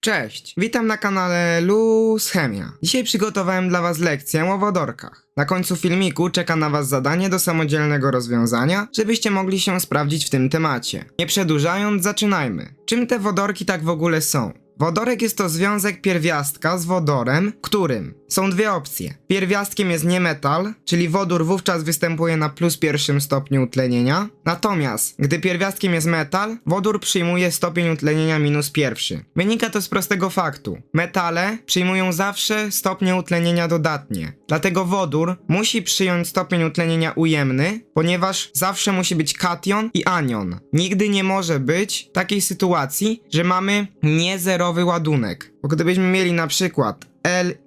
Cześć, witam na kanale Luz Chemia. Dzisiaj przygotowałem dla Was lekcję o wodorkach. Na końcu filmiku czeka na Was zadanie do samodzielnego rozwiązania, żebyście mogli się sprawdzić w tym temacie. Nie przedłużając, zaczynajmy. Czym te wodorki tak w ogóle są? Wodorek jest to związek pierwiastka z wodorem, którym są dwie opcje. Pierwiastkiem jest niemetal, czyli wodór wówczas występuje na plus pierwszym stopniu utlenienia. Natomiast, gdy pierwiastkiem jest metal, wodór przyjmuje stopień utlenienia minus pierwszy. Wynika to z prostego faktu. Metale przyjmują zawsze stopnie utlenienia dodatnie. Dlatego wodór musi przyjąć stopień utlenienia ujemny, ponieważ zawsze musi być kation i anion. Nigdy nie może być takiej sytuacji, że mamy niezerowy ładunek. Bo gdybyśmy mieli na przykład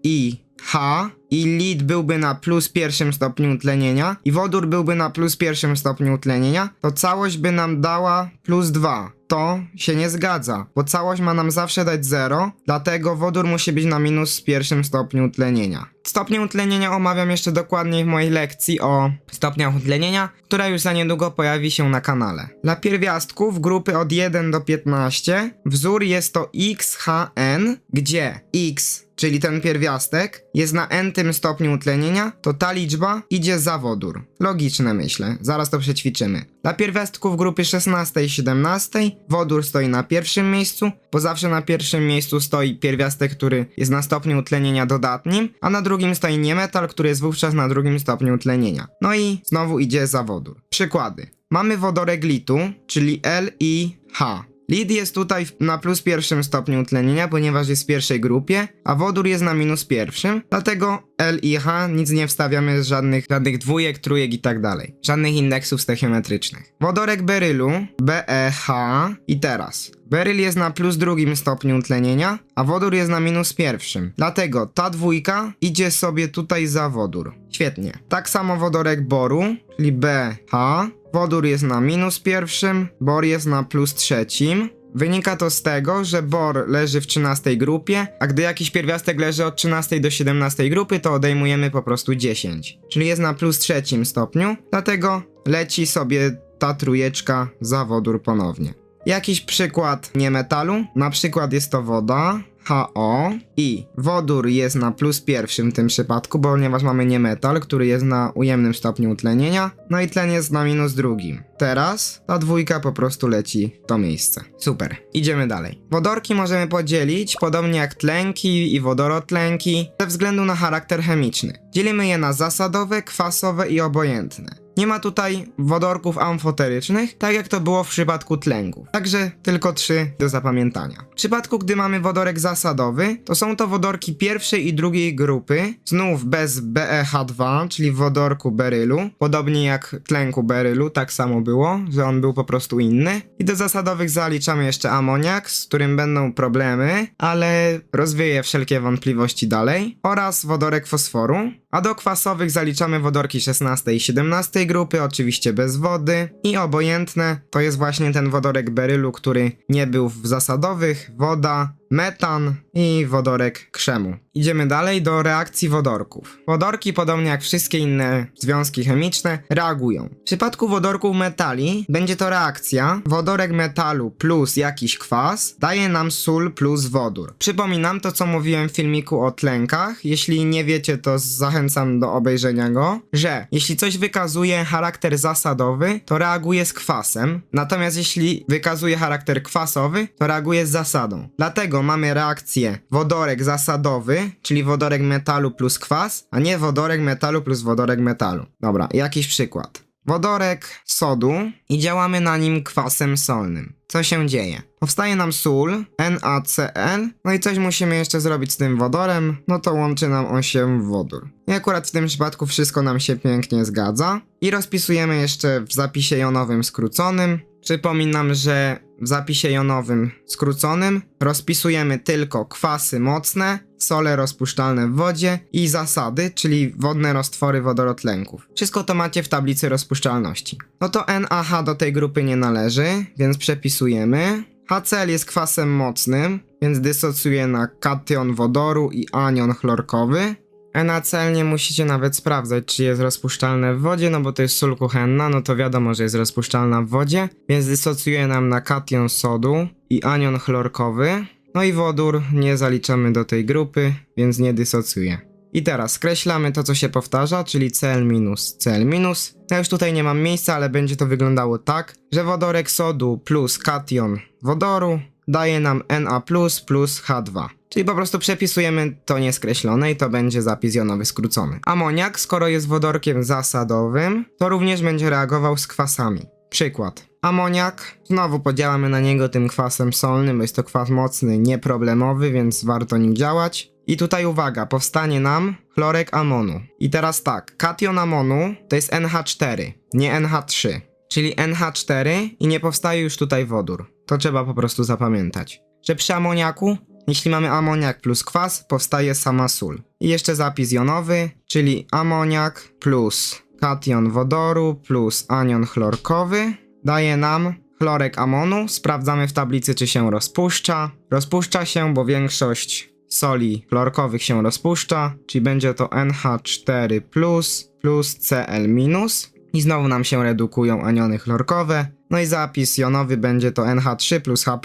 Li H i byłby na plus pierwszym stopniu utlenienia i wodór byłby na plus pierwszym stopniu utlenienia, to całość by nam dała plus 2. To się nie zgadza, bo całość ma nam zawsze dać 0, dlatego wodór musi być na minus pierwszym stopniu utlenienia. Stopnie utlenienia omawiam jeszcze dokładniej w mojej lekcji o stopniach utlenienia, która już za niedługo pojawi się na kanale. Dla pierwiastków grupy od 1 do 15 wzór jest to XHN, gdzie X czyli ten pierwiastek, jest na n tym stopniu utlenienia, to ta liczba idzie za wodór. Logiczne myślę, zaraz to przećwiczymy. Dla pierwiastków grupy 16 i 17 wodór stoi na pierwszym miejscu, bo zawsze na pierwszym miejscu stoi pierwiastek, który jest na stopniu utlenienia dodatnim, a na drugim stoi niemetal, który jest wówczas na drugim stopniu utlenienia. No i znowu idzie za wodór. Przykłady. Mamy wodorek litu, czyli LiH. Lid jest tutaj na plus pierwszym stopniu utlenienia, ponieważ jest w pierwszej grupie, a wodór jest na minus pierwszym, dlatego L i H nic nie wstawiamy z żadnych, żadnych dwójek, trójek i tak dalej. Żadnych indeksów stechiometrycznych. Wodorek berylu, BeH i teraz. Beryl jest na plus drugim stopniu utlenienia, a wodór jest na minus pierwszym. Dlatego ta dwójka idzie sobie tutaj za wodór. Świetnie. Tak samo wodorek boru, czyli BH. Wodór jest na minus pierwszym, bor jest na plus trzecim. Wynika to z tego, że bor leży w 13 grupie, a gdy jakiś pierwiastek leży od 13 do 17 grupy, to odejmujemy po prostu 10. Czyli jest na plus trzecim stopniu, dlatego leci sobie ta trójeczka za wodór ponownie. Jakiś przykład niemetalu, na przykład jest to woda, HO i wodór jest na plus pierwszym w tym przypadku, ponieważ mamy niemetal, który jest na ujemnym stopniu utlenienia, no i tlen jest na minus drugim. Teraz ta dwójka po prostu leci w to miejsce. Super, idziemy dalej. Wodorki możemy podzielić, podobnie jak tlenki i wodorotlenki, ze względu na charakter chemiczny. Dzielimy je na zasadowe, kwasowe i obojętne. Nie ma tutaj wodorków amfoterycznych, tak jak to było w przypadku tlenków. Także tylko trzy do zapamiętania. W przypadku, gdy mamy wodorek zasadowy, to są to wodorki pierwszej i drugiej grupy, znów bez BeH2, czyli wodorku berylu, podobnie jak tlenku berylu, tak samo było, że on był po prostu inny. I do zasadowych zaliczamy jeszcze amoniak, z którym będą problemy, ale rozwieję wszelkie wątpliwości dalej, oraz wodorek fosforu, a do kwasowych zaliczamy wodorki 16 i 17 grupy, oczywiście bez wody. I obojętne to jest właśnie ten wodorek berylu, który nie był w zasadowych, woda, metan i wodorek krzemu. Idziemy dalej do reakcji wodorków. Wodorki, podobnie jak wszystkie inne związki chemiczne, reagują. W przypadku wodorków metali będzie to reakcja wodorek metalu plus jakiś kwas daje nam sól plus wodór. Przypominam to, co mówiłem w filmiku o tlenkach. Jeśli nie wiecie, to zachęcam do obejrzenia go, że jeśli coś wykazuje charakter zasadowy, to reaguje z kwasem, natomiast jeśli wykazuje charakter kwasowy, to reaguje z zasadą. Dlatego mamy reakcję wodorek zasadowy, czyli wodorek metalu plus kwas, a nie wodorek metalu plus wodorek metalu. Dobra, jakiś przykład. Wodorek sodu i działamy na nim kwasem solnym. Co się dzieje? Powstaje nam sól, NaCl, no i coś musimy jeszcze zrobić z tym wodorem, no to łączy nam on się w wodór. I akurat w tym przypadku wszystko nam się pięknie zgadza. I rozpisujemy jeszcze w zapisie jonowym skróconym. Przypominam, że w zapisie jonowym skróconym rozpisujemy tylko kwasy mocne, sole rozpuszczalne w wodzie i zasady, czyli wodne roztwory wodorotlenków. Wszystko to macie w tablicy rozpuszczalności. No to NaH do tej grupy nie należy, więc przepisujemy. HCl jest kwasem mocnym, więc dysocjuje na kation wodoru i anion chlorkowy. NaCl nie musicie nawet sprawdzać, czy jest rozpuszczalne w wodzie, no bo to jest sól kuchenna, no to wiadomo, że jest rozpuszczalna w wodzie, więc dysocjuje nam na kation sodu i anion chlorkowy. No i wodór nie zaliczamy do tej grupy, więc nie dysocjuje. I teraz skreślamy to, co się powtarza, czyli Cl minus Cl minus. Ja już tutaj nie mam miejsca, ale będzie to wyglądało tak, że wodorek sodu plus kation wodoru daje nam Na plus plus H2. Czyli po prostu przepisujemy to nieskreślone i to będzie zapis jonowy skrócony. Amoniak, skoro jest wodorkiem zasadowym, to również będzie reagował z kwasami. Przykład. Amoniak, znowu podziałamy na niego tym kwasem solnym, bo jest to kwas mocny, nieproblemowy, więc warto nim działać. I tutaj uwaga, powstanie nam chlorek amonu. I teraz tak, kation amonu to jest NH4, nie NH3. Czyli NH4 i nie powstaje już tutaj wodór. To trzeba po prostu zapamiętać. Że przy amoniaku, jeśli mamy amoniak plus kwas, powstaje sama sól. I jeszcze zapis jonowy, czyli amoniak plus kation wodoru plus anion chlorkowy daje nam chlorek amonu. Sprawdzamy w tablicy, czy się rozpuszcza. Rozpuszcza się, bo większość soli chlorkowych się rozpuszcza, czyli będzie to NH4 plus Cl minus. I znowu nam się redukują aniony chlorkowe. No i zapis jonowy będzie to NH3 plus H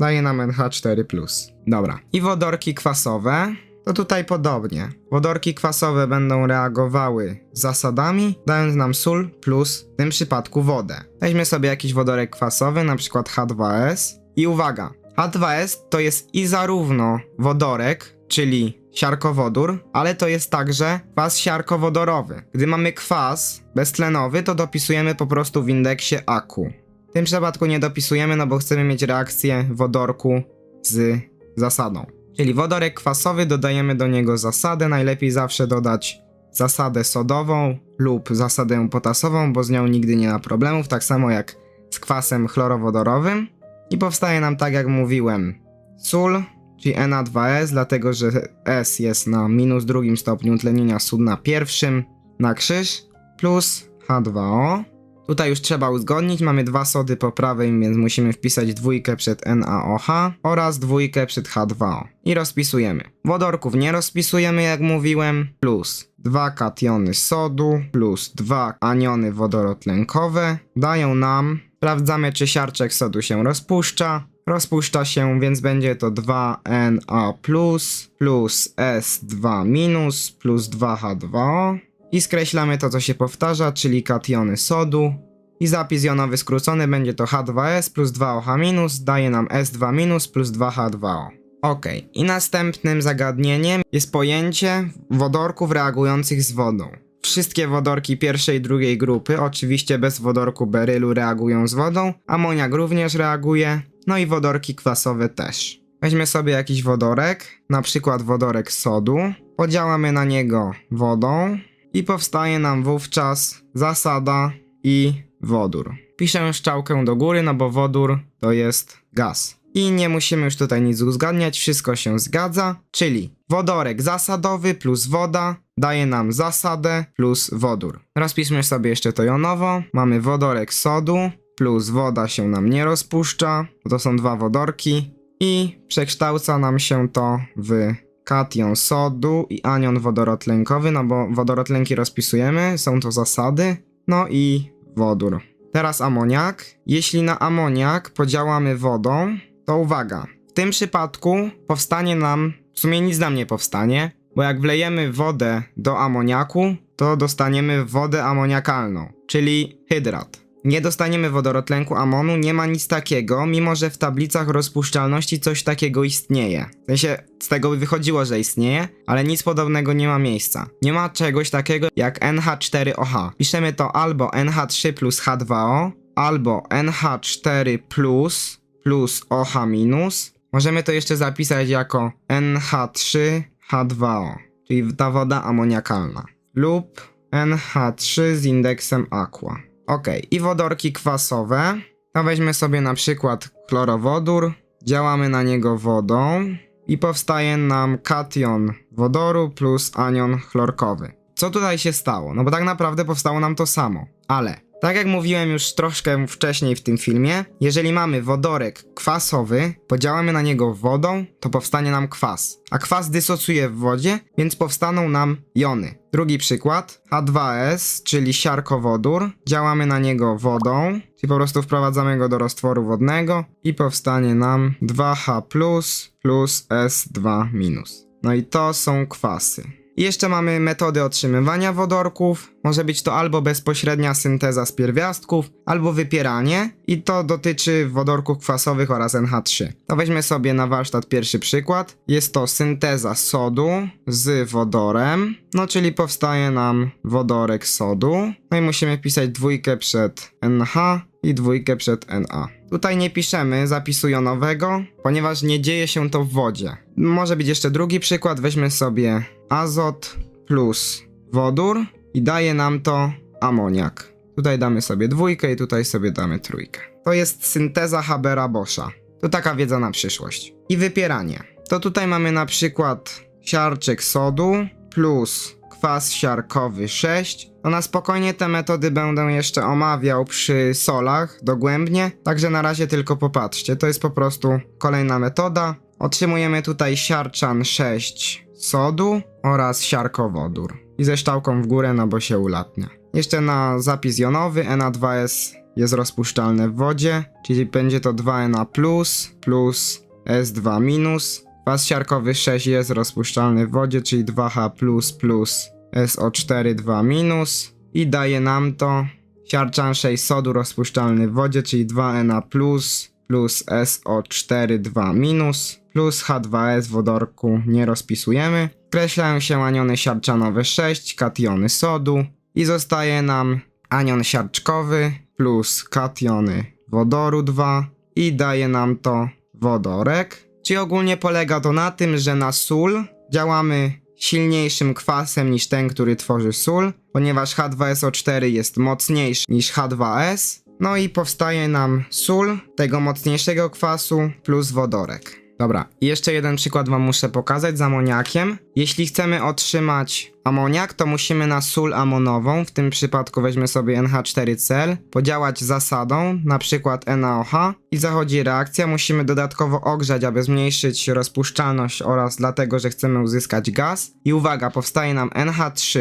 daje nam NH4 plus. Dobra. I wodorki kwasowe. To tutaj podobnie. Wodorki kwasowe będą reagowały zasadami, dając nam sól plus w tym przypadku wodę. Weźmy sobie jakiś wodorek kwasowy, na przykład H2S. I uwaga, H2S to jest i zarówno wodorek, czyli siarkowodór, ale to jest także kwas siarkowodorowy. Gdy mamy kwas beztlenowy, to dopisujemy po prostu w indeksie AQ. W tym przypadku nie dopisujemy, no bo chcemy mieć reakcję wodorku z zasadą. Czyli wodorek kwasowy dodajemy do niego zasadę, najlepiej zawsze dodać zasadę sodową lub zasadę potasową, bo z nią nigdy nie ma problemów, tak samo jak z kwasem chlorowodorowym. I powstaje nam tak jak mówiłem sól, czyli Na2S, dlatego że S jest na minus drugim stopniu utlenienia, sód na pierwszym, na krzyż, plus H2O. Tutaj już trzeba uzgodnić, mamy dwa sody po prawej, więc musimy wpisać dwójkę przed NaOH oraz dwójkę przed H2O. I rozpisujemy. Wodorków nie rozpisujemy, jak mówiłem, plus dwa kationy sodu plus dwa aniony wodorotlenkowe dają nam, sprawdzamy czy siarczek sodu się rozpuszcza, rozpuszcza się, więc będzie to 2Na plus plus S2 minus plus 2H2O i skreślamy to, co się powtarza, czyli kationy sodu. I zapis jonowy skrócony będzie to H2S plus 2OH minus daje nam S2 minus plus 2H2O. Ok, i następnym zagadnieniem jest pojęcie wodorków reagujących z wodą. Wszystkie wodorki pierwszej i drugiej grupy, oczywiście bez wodorku berylu, reagują z wodą, amoniak również reaguje, no i wodorki kwasowe też. Weźmy sobie jakiś wodorek, na przykład wodorek sodu, podziałamy na niego wodą, i powstaje nam wówczas zasada i wodór. Piszę szczałkę do góry, no bo wodór to jest gaz. I nie musimy już tutaj nic uzgadniać, wszystko się zgadza, czyli wodorek zasadowy plus woda daje nam zasadę plus wodór. Rozpiszmy sobie jeszcze to jonowo. Mamy wodorek sodu plus woda się nam nie rozpuszcza, bo to są dwa wodorki i przekształca nam się to w kation sodu i anion wodorotlenkowy, no bo wodorotlenki rozpisujemy, są to zasady, no i wodór. Teraz amoniak. Jeśli na amoniak podziałamy wodą, to uwaga, w tym przypadku powstanie nam, w sumie nic nam nie powstanie, bo jak wlejemy wodę do amoniaku, to dostaniemy wodę amoniakalną, czyli hydrat. Nie dostaniemy wodorotlenku amonu, nie ma nic takiego, mimo że w tablicach rozpuszczalności coś takiego istnieje. W sensie z tego by wychodziło, że istnieje, ale nic podobnego nie ma miejsca. Nie ma czegoś takiego jak NH4OH. Piszemy to albo NH3 plus H2O, albo NH4 plus plus OH minus. Możemy to jeszcze zapisać jako NH3H2O, czyli ta woda amoniakalna. Lub NH3 z indeksem aqua. Ok, i wodorki kwasowe. To weźmy sobie na przykład chlorowodór, działamy na niego wodą i powstaje nam kation wodoru plus anion chlorkowy. Co tutaj się stało? No bo tak naprawdę powstało nam to samo, ale Tak jak mówiłem już troszkę wcześniej w tym filmie, jeżeli mamy wodorek kwasowy, podziałamy na niego wodą, to powstanie nam kwas. A kwas dysocuje w wodzie, więc powstaną nam jony. Drugi przykład, H2S, czyli siarkowodór. Działamy na niego wodą, czyli po prostu wprowadzamy go do roztworu wodnego i powstanie nam 2H plus plus S2 minus. No i to są kwasy. Jeszcze mamy metody otrzymywania wodorków. Może być to albo bezpośrednia synteza z pierwiastków, albo wypieranie i to dotyczy wodorków kwasowych oraz NH3. To weźmy sobie na warsztat pierwszy przykład. Jest to synteza sodu z wodorem, no czyli powstaje nam wodorek sodu. No i musimy pisać dwójkę przed NH i dwójkę przed Na. Tutaj nie piszemy zapisu jonowego, ponieważ nie dzieje się to w wodzie. Może być jeszcze drugi przykład, weźmy sobie azot plus wodór i daje nam to amoniak. Tutaj damy sobie dwójkę i tutaj sobie damy trójkę. To jest synteza Habera-Boscha. To taka wiedza na przyszłość. I wypieranie. To tutaj mamy na przykład siarczek sodu plus kwas siarkowy 6. No na spokojnie te metody będę jeszcze omawiał przy solach dogłębnie, także na razie tylko popatrzcie. To jest po prostu kolejna metoda. Otrzymujemy tutaj siarczan 6 sodu oraz siarkowodór. I ze szczałką w górę, no bo się ulatnia. Jeszcze na zapis jonowy Na2S jest rozpuszczalne w wodzie, czyli będzie to 2Na plus plus S2 minus. Kwas siarkowy 6 jest rozpuszczalny w wodzie, czyli 2H plus plus SO4 2 minus. I daje nam to siarczan 6 sodu rozpuszczalny w wodzie, czyli 2Na plus plus SO4 2 minus plus H2S w wodorku nie rozpisujemy. Kreślają się aniony siarczanowe 6, kationy sodu i zostaje nam anion siarczkowy plus kationy wodoru 2 i daje nam to wodorek. Czyli ogólnie polega to na tym, że na sól działamy silniejszym kwasem niż ten, który tworzy sól, ponieważ H2SO4 jest mocniejszy niż H2S. No i powstaje nam sól tego mocniejszego kwasu plus wodorek. Dobra, jeszcze jeden przykład wam muszę pokazać z amoniakiem. Jeśli chcemy otrzymać amoniak, to musimy na sól amonową, w tym przypadku weźmy sobie NH4Cl, podziałać zasadą, na przykład NaOH i zachodzi reakcja. Musimy dodatkowo ogrzać, aby zmniejszyć rozpuszczalność oraz dlatego, że chcemy uzyskać gaz. I uwaga, powstaje nam NH3,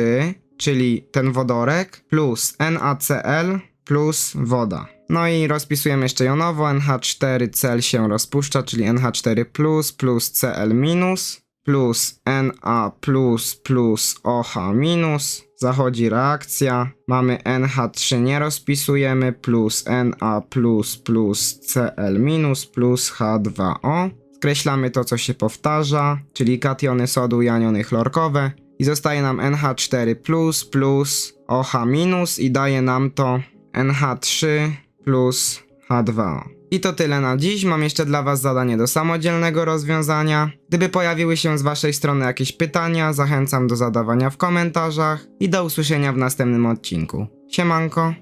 czyli ten wodorek, plus NaCl plus woda. No i rozpisujemy jeszcze jonowo, NH4Cl się rozpuszcza, czyli NH4 plus plus Cl minus plus Na plus plus OH minus. Zachodzi reakcja, mamy NH3 nie rozpisujemy, plus Na plus plus Cl minus plus H2O. Skreślamy to, co się powtarza, czyli kationy sodu i aniony chlorkowe. I zostaje nam NH4 plus plus OH minus i daje nam to NH3 plus H2O. I to tyle na dziś. Mam jeszcze dla Was zadanie do samodzielnego rozwiązania. Gdyby pojawiły się z Waszej strony jakieś pytania, zachęcam do zadawania w komentarzach i do usłyszenia w następnym odcinku. Siemanko.